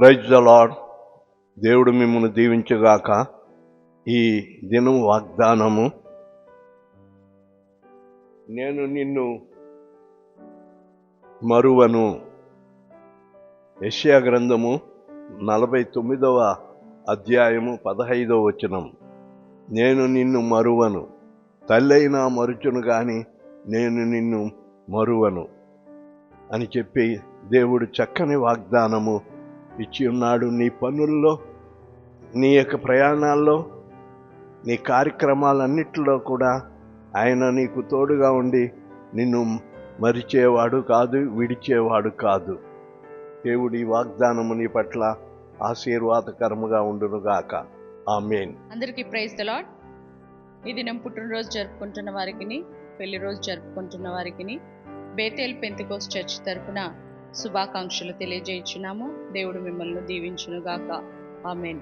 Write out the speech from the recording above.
Praise the lord దేవుడు మిమ్మల్ని దీవించగాక. ఈ దినం వాగ్దానము నేను నిన్ను మరువను. యష్యా గ్రంథము నలభై తొమ్మిదవ అధ్యాయము పదహైదవ వచనం. నేను నిన్ను మరువను. తల్లైనా మరుచును కానీ నేను నిన్ను మరువను అని చెప్పి దేవుడు చక్కని వాగ్దానము ఇచ్చి ఉన్నాడు నీ పనుల్లో నీ యొక్క ప్రయాణాల్లో నీ కార్యక్రమాలన్నిటిలో కూడా ఆయన నీకు తోడుగా ఉండి నిన్ను మరిచేవాడు కాదు విడిచేవాడు కాదు. దేవుడి వాగ్దానము నీ పట్ల ఆశీర్వాదకరముగా ఉండునుగాక. ఆమెన్. అందరికీ ప్రైజ్ తలాడ్ ఇది ఈ దినం పుట్టినరోజు జరుపుకుంటున్న వారికి పెళ్ళి రోజు జరుపుకుంటున్న వారికి బేతేల్ పెంతికోస్ చర్చ్ తరపున శుభాకాంక్షలు తెలియజేయించున్నాము. దేవుడు మిమ్మల్ని దీవించునుగాక. ఆమెన్.